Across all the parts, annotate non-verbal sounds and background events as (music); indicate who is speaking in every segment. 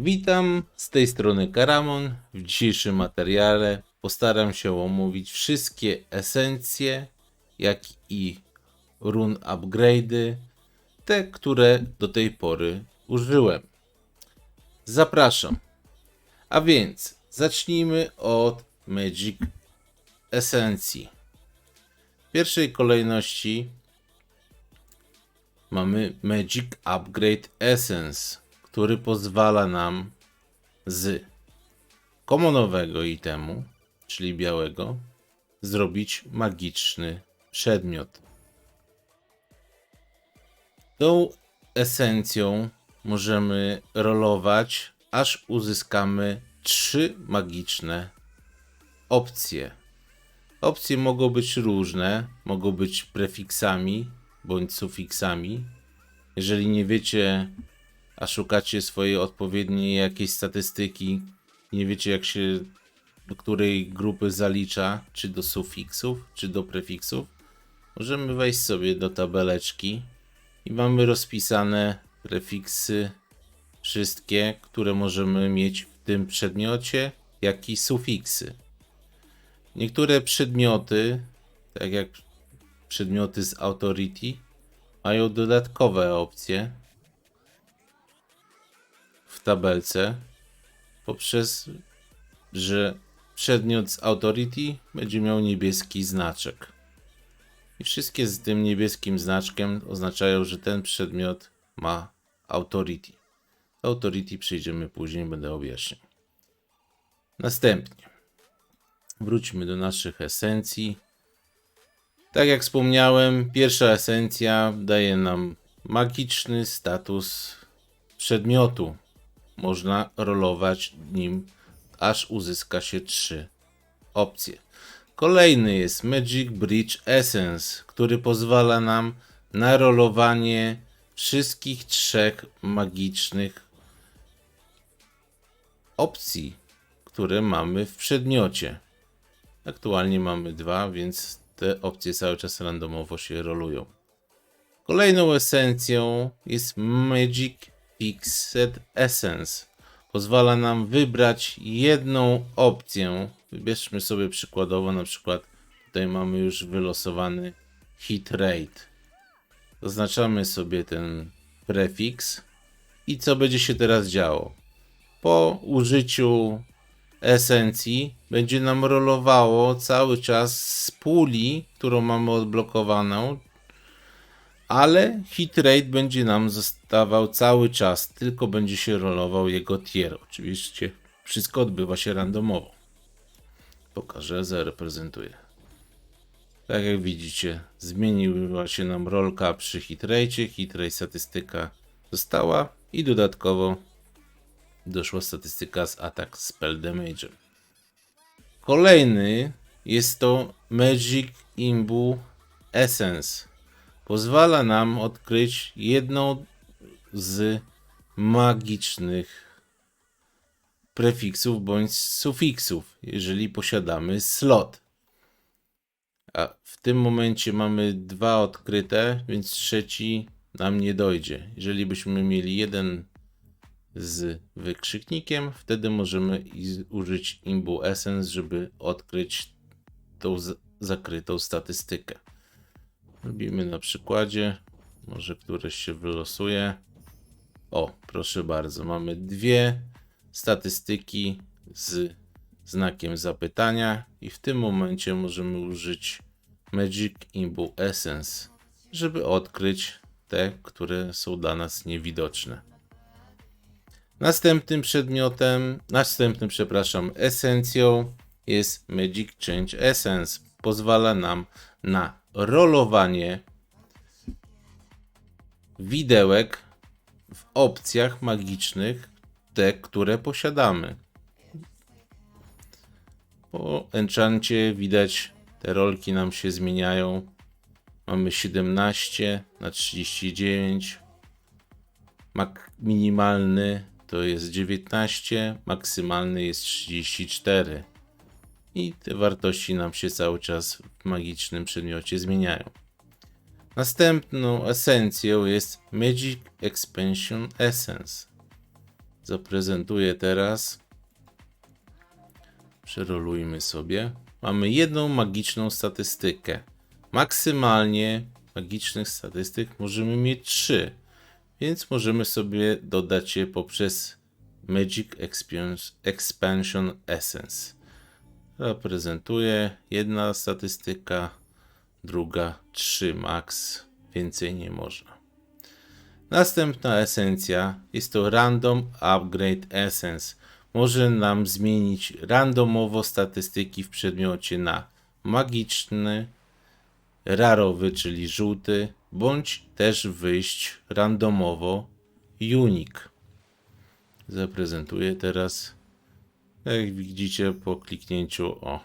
Speaker 1: Witam, z tej strony Karamon. W dzisiejszym materiale postaram się omówić wszystkie esencje, jak i run upgrade'y, te, które do tej pory użyłem. Zapraszam. A więc zacznijmy od Magic Esencji. W pierwszej kolejności mamy Magic Upgrade Essence, który pozwala nam z komonowego itemu, czyli białego, zrobić magiczny przedmiot. Tą esencją możemy rolować, aż uzyskamy trzy magiczne opcje. Opcje mogą być różne, mogą być prefiksami bądź sufiksami. Jeżeli nie wiecie, a szukacie swojej odpowiedniej jakiejś statystyki, nie wiecie jak się do której grupy zalicza, czy do sufiksów, czy do prefiksów, możemy wejść sobie do tabeleczki i mamy rozpisane prefiksy wszystkie, które możemy mieć w tym przedmiocie, jak i sufiksy. Niektóre przedmioty, tak jak przedmioty z Authority, mają dodatkowe opcje tabelce, poprzez, że przedmiot z Authority będzie miał niebieski znaczek. I wszystkie z tym niebieskim znaczkiem oznaczają, że ten przedmiot ma Authority. Authority przyjdziemy później, będę objaśniał. Następnie wróćmy do naszych esencji. Tak jak wspomniałem, pierwsza esencja daje nam magiczny status przedmiotu. Można rolować nim, aż uzyska się trzy opcje. Kolejny jest Magic Bridge Essence, który pozwala nam na rolowanie wszystkich trzech magicznych opcji, które mamy w przedmiocie. Aktualnie mamy dwa, więc te opcje cały czas randomowo się rolują. Kolejną esencją jest Magic Fixed Essence. Pozwala nam wybrać jedną opcję. Wybierzmy sobie przykładowo, na przykład tutaj mamy już wylosowany hit rate. Zaznaczamy sobie ten prefiks i co będzie się teraz działo? Po użyciu esencji będzie nam rolowało cały czas z puli, którą mamy odblokowaną, ale hit rate będzie nam zostawał cały czas, tylko będzie się rolował jego tier. Oczywiście wszystko odbywa się randomowo. Pokażę, zareprezentuję. Tak jak widzicie, zmieniła się nam rolka przy hit rate, hit rate statystyka została i dodatkowo doszła statystyka z atak spell damage. Kolejny jest to Magic Imbu Essence. Pozwala nam odkryć jedną z magicznych prefiksów bądź sufiksów, jeżeli posiadamy slot. A w tym momencie mamy dwa odkryte, więc trzeci nam nie dojdzie. Jeżeli byśmy mieli jeden z wykrzyknikiem, wtedy możemy użyć Imbu Essence, żeby odkryć tą zakrytą statystykę. Robimy na przykładzie, może któreś się wylosuje. O, proszę bardzo, mamy dwie statystyki z znakiem zapytania i w tym momencie możemy użyć Magic Imbu Essence, żeby odkryć te, które są dla nas niewidoczne. Następnym przedmiotem, następnym, przepraszam, esencją jest Magic Change Essence. Pozwala nam na rolowanie widełek w opcjach magicznych, te, które posiadamy. Po enchancie widać, te rolki nam się zmieniają. Mamy 17 na 39. Mak minimalny to jest 19, maksymalny jest 34. I te wartości nam się cały czas w magicznym przedmiocie zmieniają. Następną esencją jest Magic Expansion Essence. zaprezentuję teraz. Przerolujmy sobie. Mamy jedną magiczną statystykę. Maksymalnie magicznych statystyk możemy mieć 3, więc możemy sobie dodać je poprzez Magic Expan- Expansion Essence. Zaprezentuję jedna statystyka, druga 3 max, więcej nie można. Następna esencja jest to Random Upgrade Essence. Może nam zmienić randomowo statystyki w przedmiocie na magiczny, rarowy, czyli żółty, bądź też wyjść randomowo unique. Zaprezentuję teraz. Jak widzicie po kliknięciu o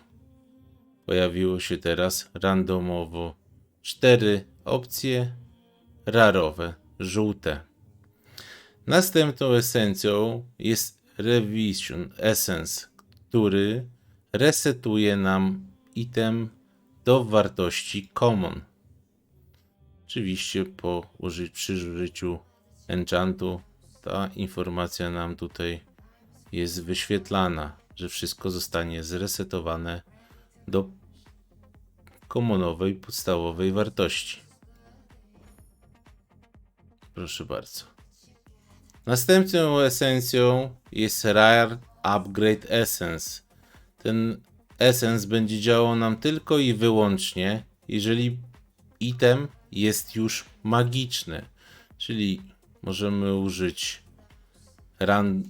Speaker 1: pojawiło się teraz randomowo cztery opcje rarowe, żółte. Następną esencją jest Revision Essence, który resetuje nam item do wartości Common. Oczywiście po przy użyciu enchantu ta informacja nam tutaj jest wyświetlana, że wszystko zostanie zresetowane do komonowej podstawowej wartości. Proszę bardzo. Następną esencją jest Rare Upgrade Essence. Ten essence będzie działał nam tylko i wyłącznie, jeżeli item jest już magiczny. Czyli możemy użyć ran...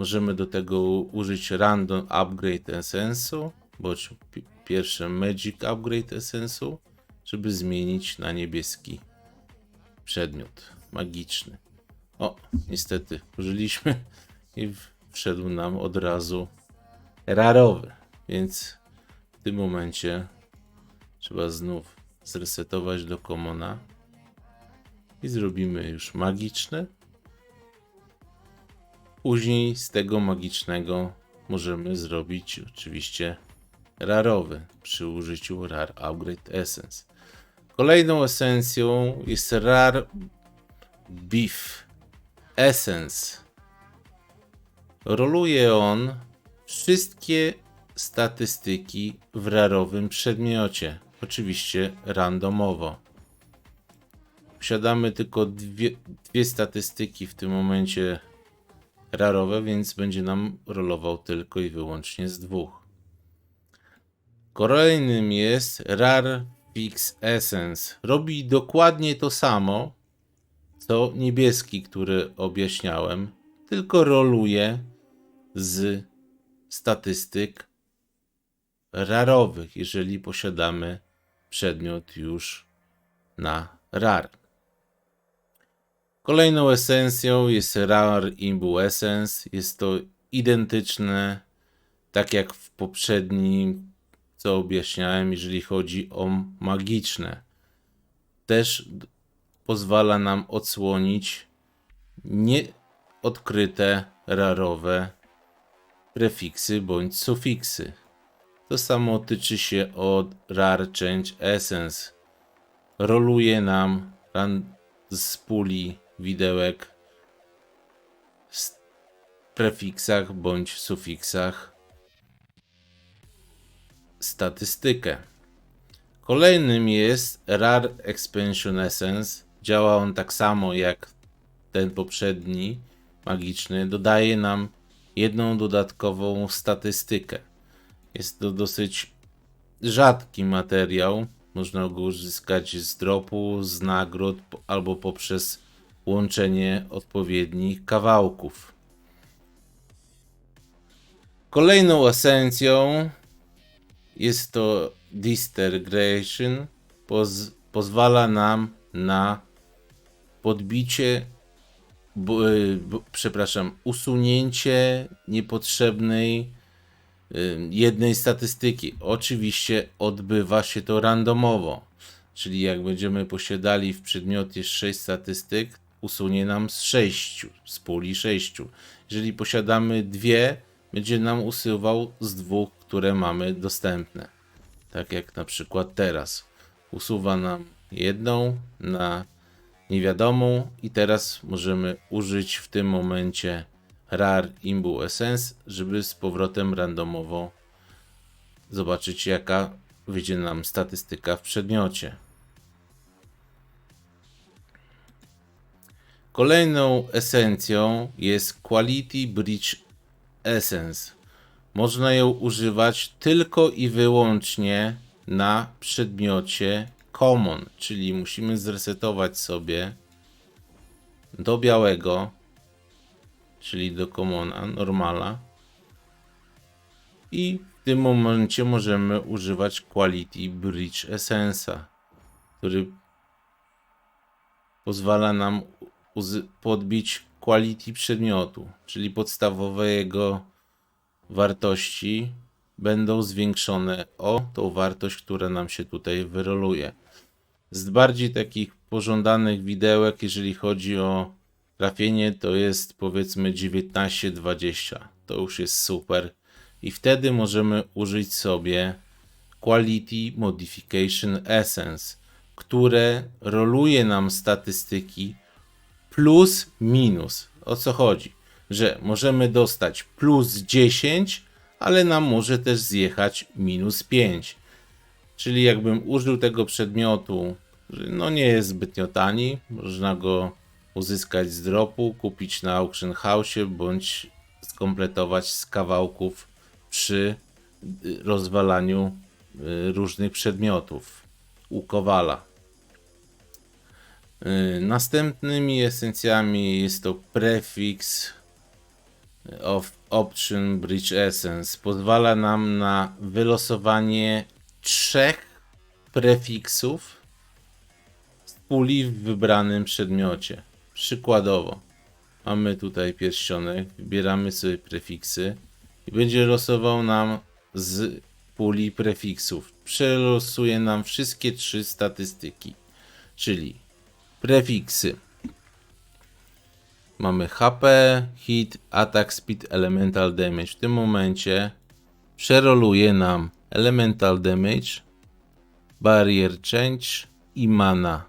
Speaker 1: możemy do tego użyć Random Upgrade Essence'u, bądź pi- pierwsze Magic Upgrade Essence'u, żeby zmienić na niebieski przedmiot magiczny. O, niestety, użyliśmy (laughs) i wszedł nam od razu rarowy, więc w tym momencie trzeba znów zresetować do Commona i zrobimy już magiczny. Później z tego magicznego możemy zrobić oczywiście rarowy przy użyciu Rare Upgrade Essence. Kolejną esencją jest Rare Beef Essence. Roluje on wszystkie statystyki w rarowym przedmiocie. Oczywiście randomowo. Posiadamy tylko dwie, dwie statystyki w tym momencie rarowe, więc będzie nam rolował tylko i wyłącznie z dwóch. Kolejnym jest Rare Fix Essence. Robi dokładnie to samo, co niebieski, który objaśniałem, tylko roluje z statystyk rarowych, jeżeli posiadamy przedmiot już na rar. Kolejną esencją jest Rare Imbu Essence. Jest to identyczne, tak jak w poprzednim, co objaśniałem, jeżeli chodzi o magiczne. Też pozwala nam odsłonić nieodkryte rarowe prefiksy bądź sufiksy. To samo tyczy się od Rare Change Essence. Roluje nam z puli widełek w prefiksach bądź sufiksach statystykę. Kolejnym jest Rare Expansion Essence. Działa on tak samo jak ten poprzedni magiczny. Dodaje nam jedną dodatkową statystykę. Jest to dosyć rzadki materiał. Można go uzyskać z dropu, z nagród albo poprzez łączenie odpowiednich kawałków. Kolejną esencją jest to Distegration. Poz, pozwala nam na podbicie, y, przepraszam, usunięcie niepotrzebnej y, jednej statystyki. Oczywiście odbywa się to randomowo, czyli jak będziemy posiadali w przedmiocie 6 statystyk, usunie nam z 6, z puli 6. Jeżeli posiadamy dwie, będzie nam usuwał z dwóch, które mamy dostępne. Tak jak na przykład teraz. Usuwa nam jedną na niewiadomą i teraz możemy użyć w tym momencie rar imbu essence, żeby z powrotem randomowo zobaczyć jaka wyjdzie nam statystyka w przedmiocie. Kolejną esencją jest Quality Bridge Essence. Można ją używać tylko i wyłącznie na przedmiocie Common, czyli musimy zresetować sobie do białego, czyli do Commona, normala. I w tym momencie możemy używać Quality Bridge Essence'a, który pozwala nam podbić quality przedmiotu, czyli podstawowe jego wartości będą zwiększone o tą wartość, która nam się tutaj wyroluje. Z bardziej takich pożądanych widełek, jeżeli chodzi o trafienie, to jest powiedzmy 19-20. To już jest super. I wtedy możemy użyć sobie Quality Modification Essence, które roluje nam statystyki plus minus. O co chodzi? Że możemy dostać plus 10, ale nam może też zjechać minus 5. Czyli jakbym użył tego przedmiotu, no nie jest zbytnio tani, można go uzyskać z dropu, kupić na auction house bądź skompletować z kawałków przy y, rozwalaniu y, różnych przedmiotów u Kowala. Y, Następnymi esencjami jest to prefix of option bridge essence. Pozwala nam na wylosowanie trzech prefiksów z puli w wybranym przedmiocie. Przykładowo, mamy tutaj pierścionek, wybieramy sobie prefiksy i będzie losował nam z puli prefiksów. Przelosuje nam wszystkie trzy statystyki, czyli prefiksy. Mamy HP, hit, attack speed, elemental damage. W tym momencie przeroluje nam elemental damage, barrier change i mana.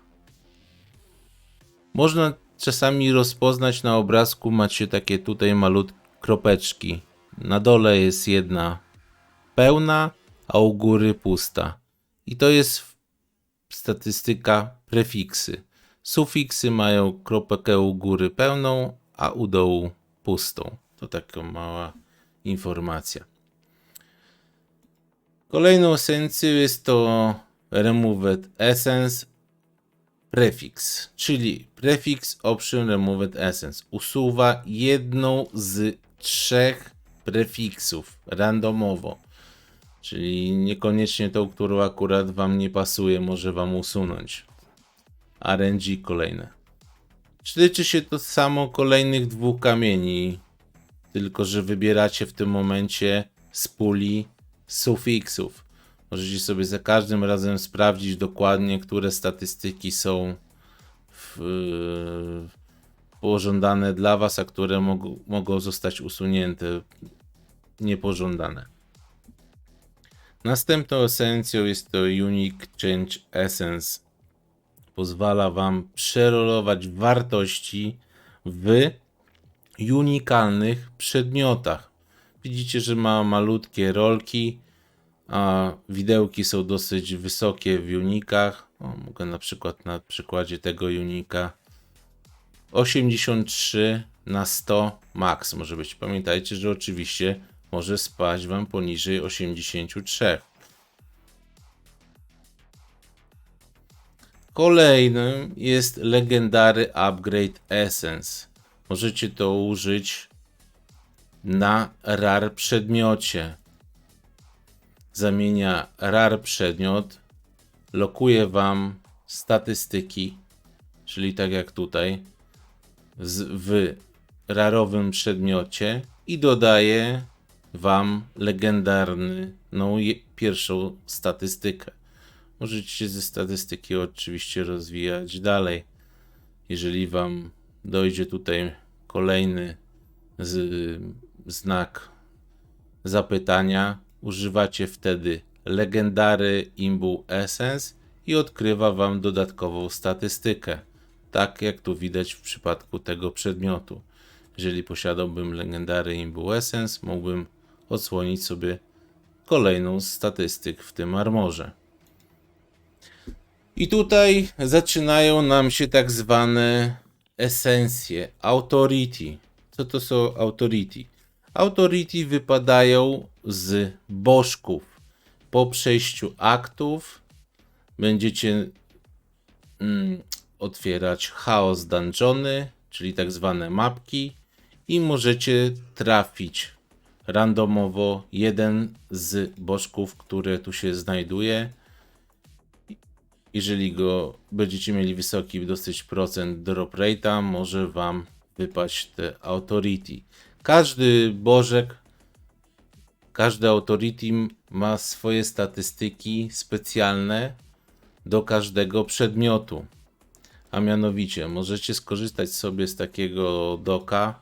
Speaker 1: Można czasami rozpoznać na obrazku, macie takie tutaj malutkie kropeczki. Na dole jest jedna pełna, a u góry pusta. I to jest statystyka prefiksy. Sufiksy mają kropkę u góry pełną, a u dołu pustą. To taka mała informacja. Kolejną esencją jest to Removed Essence Prefix, czyli Prefix Option Removed Essence. Usuwa jedną z trzech prefiksów randomowo. Czyli niekoniecznie tą, którą akurat Wam nie pasuje, może Wam usunąć. RNG kolejne. Tyczy się to samo kolejnych dwóch kamieni, tylko że wybieracie w tym momencie z puli sufiksów. Możecie sobie za każdym razem sprawdzić dokładnie, które statystyki są w, pożądane dla Was, a które mogą, mogą zostać usunięte, niepożądane. Następną esencją jest to Unique Change Essence pozwala Wam przerolować wartości w unikalnych przedmiotach. Widzicie, że ma malutkie rolki, a widełki są dosyć wysokie w unikach. O, mogę na przykład na przykładzie tego unika 83 na 100 max może być. Pamiętajcie, że oczywiście może spaść Wam poniżej 83. Kolejnym jest legendary upgrade essence. Możecie to użyć na rar przedmiocie. Zamienia rar przedmiot, lokuje wam statystyki, czyli tak jak tutaj w rarowym przedmiocie i dodaje wam legendarną je- pierwszą statystykę. Możecie ze statystyki oczywiście rozwijać dalej. Jeżeli Wam dojdzie tutaj kolejny z, znak zapytania, używacie wtedy legendary Imbu Essence i odkrywa Wam dodatkową statystykę. Tak jak tu widać w przypadku tego przedmiotu. Jeżeli posiadałbym legendary Imbu Essence, mógłbym odsłonić sobie kolejną z statystyk w tym armorze. I tutaj zaczynają nam się tak zwane esencje, authority. Co to są authority? Authority wypadają z bożków. Po przejściu aktów będziecie mm, otwierać chaos dungeony, czyli tak zwane mapki i możecie trafić randomowo jeden z bożków, które tu się znajduje. Jeżeli go będziecie mieli wysoki dosyć procent drop rate'a, może wam wypaść te authority. Każdy bożek, każdy authority ma swoje statystyki specjalne do każdego przedmiotu. A mianowicie możecie skorzystać sobie z takiego doka,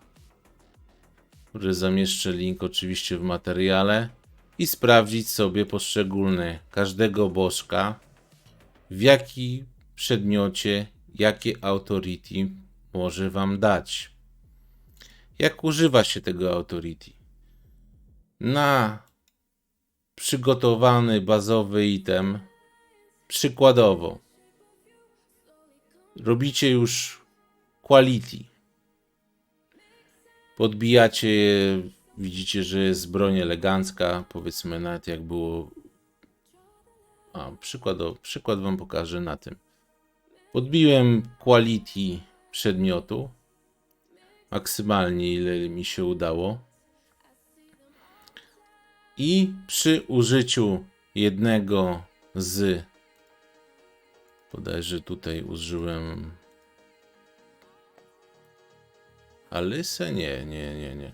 Speaker 1: który zamieszczę link oczywiście w materiale i sprawdzić sobie poszczególne każdego bożka, w jaki przedmiocie, jakie authority może wam dać. Jak używa się tego authority? Na przygotowany bazowy item, przykładowo, robicie już quality. Podbijacie je, widzicie, że jest broń elegancka, powiedzmy nawet jak było. A, przykład, przykład wam pokażę na tym. Podbiłem quality przedmiotu, maksymalnie ile mi się udało. I przy użyciu jednego z Bodajże tutaj użyłem. Alysę? Nie, nie, nie, nie.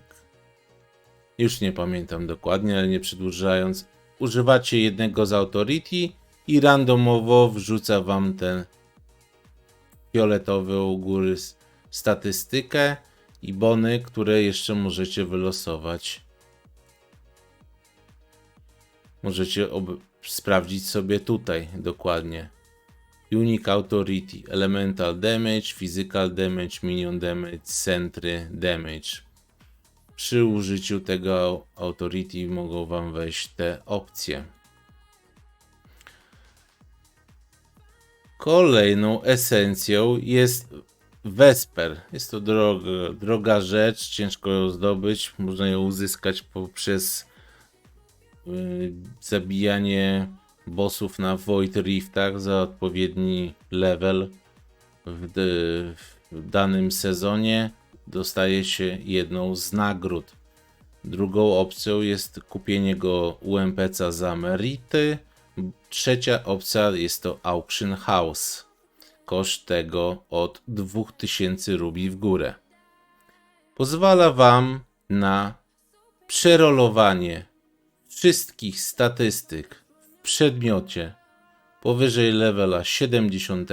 Speaker 1: Już nie pamiętam dokładnie, ale nie przedłużając. Używacie jednego z Authority i randomowo wrzuca wam ten fioletowy u góry statystykę i bony, które jeszcze możecie wylosować. Możecie sprawdzić sobie tutaj dokładnie. Unique Authority, Elemental Damage, Physical Damage, Minion Damage, Sentry Damage. Przy użyciu tego Authority mogą Wam wejść te opcje. Kolejną esencją jest Vesper. Jest to droga, droga rzecz, ciężko ją zdobyć. Można ją uzyskać poprzez yy, zabijanie bossów na Void Riftach za odpowiedni level w, w danym sezonie dostaje się jedną z nagród. Drugą opcją jest kupienie go u NPC za merity. Trzecia opcja jest to Auction House. Koszt tego od 2000 rubli w górę. Pozwala Wam na przerolowanie wszystkich statystyk przedmiocie powyżej levela 70,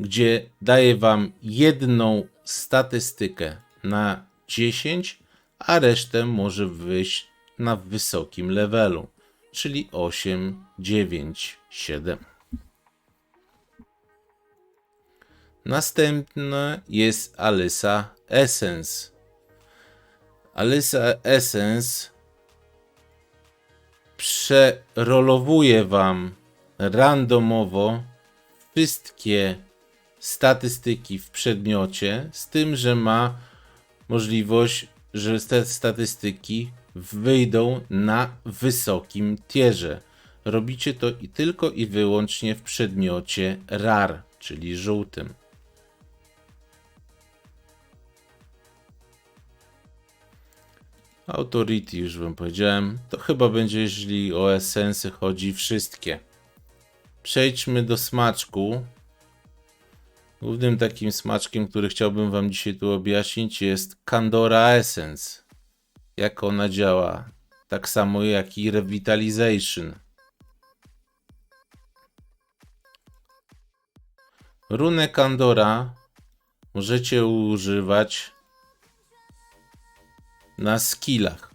Speaker 1: gdzie daje Wam jedną statystykę na 10, a resztę może wyjść na wysokim levelu, czyli 8, 9, 7. Następna jest Alysa Essence. Alysa Essence przerolowuje Wam randomowo wszystkie statystyki w przedmiocie, z tym, że ma możliwość, że te statystyki wyjdą na wysokim tierze. Robicie to i tylko i wyłącznie w przedmiocie RAR, czyli żółtym. Authority już wam powiedziałem. To chyba będzie, jeżeli o esensy chodzi, wszystkie. Przejdźmy do smaczku. Głównym takim smaczkiem, który chciałbym wam dzisiaj tu objaśnić jest Candora Essence. Jak ona działa. Tak samo jak i Revitalization. Runę Candora możecie używać na skillach.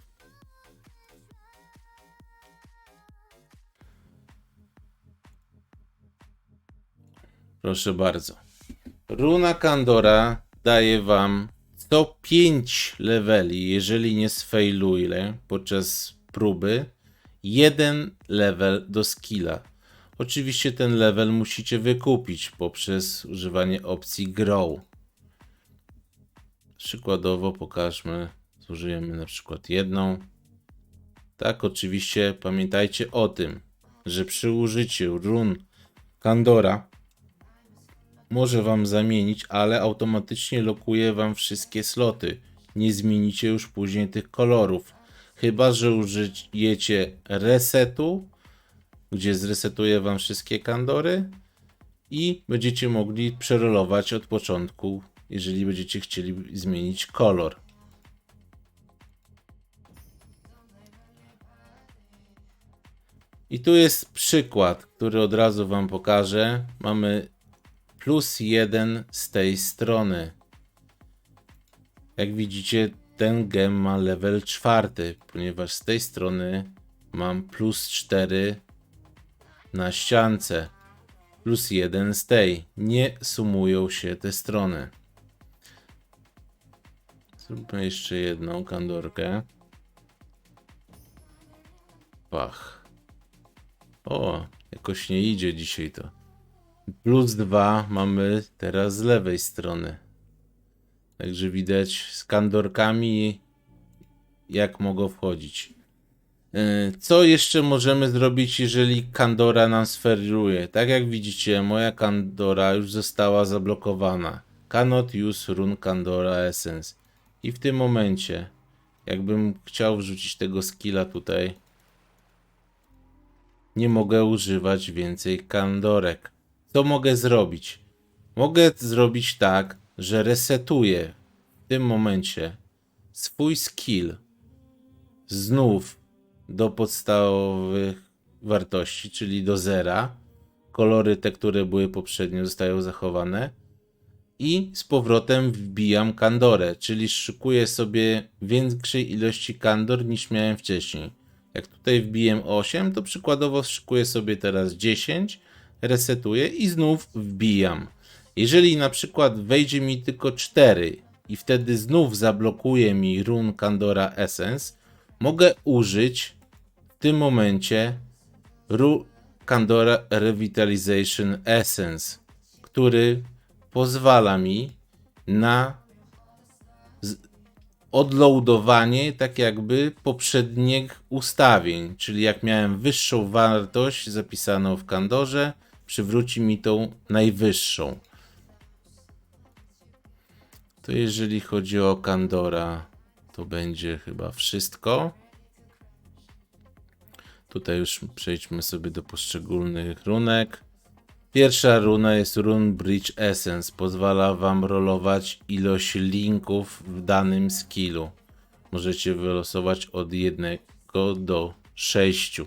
Speaker 1: Proszę bardzo. Runa Kandora daje wam co 5 leveli, jeżeli nie sfailuję podczas próby, jeden level do skilla. Oczywiście ten level musicie wykupić poprzez używanie opcji Grow. Przykładowo pokażmy, zużyjemy na przykład jedną. Tak, oczywiście pamiętajcie o tym, że przy użyciu run Kandora może wam zamienić, ale automatycznie lokuje wam wszystkie sloty. Nie zmienicie już później tych kolorów. Chyba, że użyjecie resetu, gdzie zresetuje wam wszystkie kandory i będziecie mogli przerolować od początku, jeżeli będziecie chcieli zmienić kolor. I tu jest przykład, który od razu Wam pokażę. Mamy plus jeden z tej strony. Jak widzicie, ten gem ma level czwarty, ponieważ z tej strony mam plus 4 na ściance. Plus jeden z tej. Nie sumują się te strony. Zróbmy jeszcze jedną kandorkę. Pach. O, jakoś nie idzie dzisiaj to. Plus dwa mamy teraz z lewej strony. Także widać z kandorkami jak mogą wchodzić. Yy, Co jeszcze możemy zrobić, jeżeli Kandora nam sferuje? Tak jak widzicie, moja Kandora już została zablokowana. Cannot use run Kandora Essence. I w tym momencie, jakbym chciał wrzucić tego skilla tutaj, nie mogę używać więcej kandorek. Co mogę zrobić? Mogę zrobić tak, że resetuję w tym momencie swój skill znów do podstawowych wartości, czyli do zera. Kolory te, które były poprzednio, zostają zachowane. I z powrotem wbijam kandorę, czyli szykuję sobie większej ilości kandor niż miałem wcześniej. Jak tutaj wbiłem 8, to przykładowo szykuję sobie teraz 10, resetuję i znów wbijam. Jeżeli na przykład wejdzie mi tylko 4 i wtedy znów zablokuje mi run Kandora Essence, mogę użyć w tym momencie Ru Kandora Revitalization Essence, który pozwala mi na odloadowanie tak jakby poprzednich ustawień, czyli jak miałem wyższą wartość zapisaną w Kandorze, przywróci mi tą najwyższą. To jeżeli chodzi o Kandora, to będzie chyba wszystko. Tutaj już przejdźmy sobie do poszczególnych runek. Pierwsza runa jest Rune Bridge Essence. Pozwala wam rolować ilość linków w danym skillu. Możecie wylosować od 1 do 6.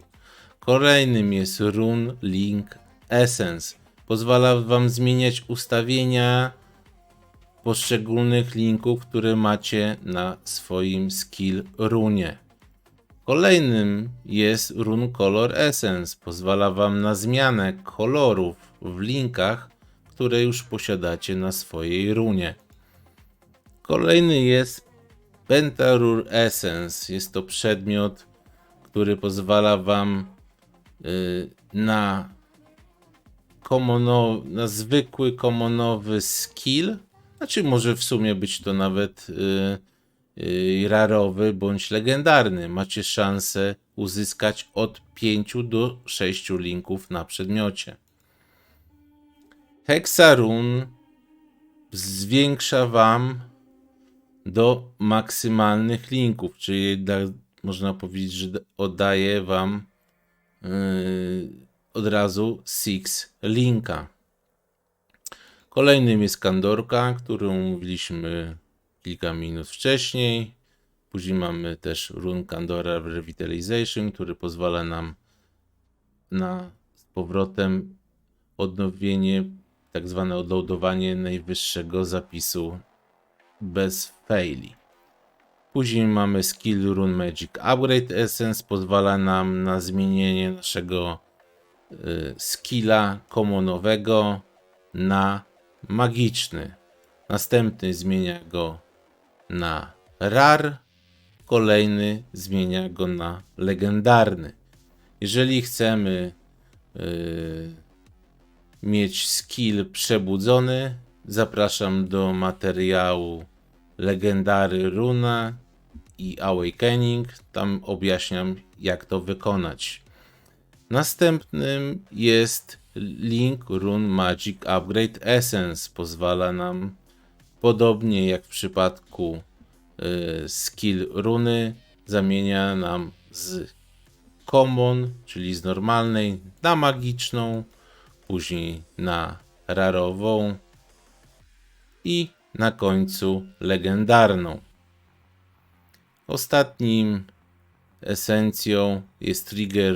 Speaker 1: Kolejnym jest Rune Link Essence. Pozwala wam zmieniać ustawienia poszczególnych linków, które macie na swoim skill runie. Kolejnym jest Rune Color Essence. Pozwala Wam na zmianę kolorów w linkach, które już posiadacie na swojej runie. Kolejny jest Pentarur Essence. Jest to przedmiot, który pozwala Wam y, na, komono, na zwykły komonowy skill. Znaczy, może w sumie być to nawet y, y, rarowy bądź legendarny. Macie szansę uzyskać od 5 do 6 linków na przedmiocie. Hexarun zwiększa Wam do maksymalnych linków, czyli da, można powiedzieć, że da- oddaje Wam yy, od razu Six linka. Kolejnym jest Kandorka, którą mówiliśmy kilka minut wcześniej. Później mamy też Run Kandora Revitalization, który pozwala nam na z powrotem odnowienie, tak zwane odloadowanie najwyższego zapisu bez faili. Później mamy skill Rune Magic Upgrade Essence, pozwala nam na zmienienie naszego skilla commonowego na magiczny. Następny zmienia go na rar, kolejny zmienia go na legendarny. Jeżeli chcemy yy, mieć skill przebudzony, zapraszam do materiału Legendary Runa i Awakening. Tam objaśniam, jak to wykonać. Następnym jest Link Rune Magic Upgrade Essence. Pozwala nam, podobnie jak w przypadku y, skill runy, zamienia nam z common, czyli z normalnej, na magiczną, później na rarową i na końcu legendarną. Ostatnim esencją jest Trigger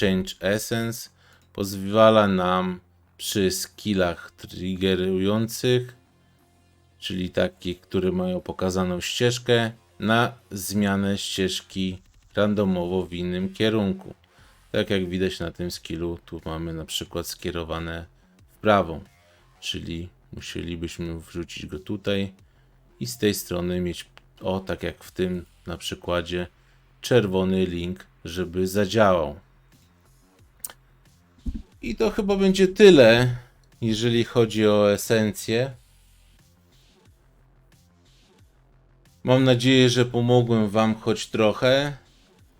Speaker 1: Change Essence. Pozwala nam przy skillach triggerujących, czyli takie, które mają pokazaną ścieżkę, na zmianę ścieżki randomowo w innym kierunku. Tak jak widać na tym skillu, tu mamy na przykład skierowane w prawą, czyli musielibyśmy wrzucić go tutaj i z tej strony mieć, o tak jak w tym na przykładzie, czerwony link, żeby zadziałał. I to chyba będzie tyle, jeżeli chodzi o esencję. Mam nadzieję, że pomogłem Wam choć trochę.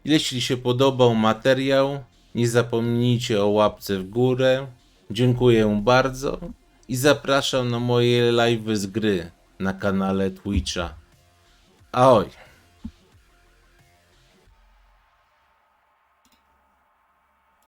Speaker 1: Jeśli się podobał materiał, nie zapomnijcie o łapce w górę. Dziękuję bardzo i zapraszam na moje live z gry na kanale Twitcha. Ahoj!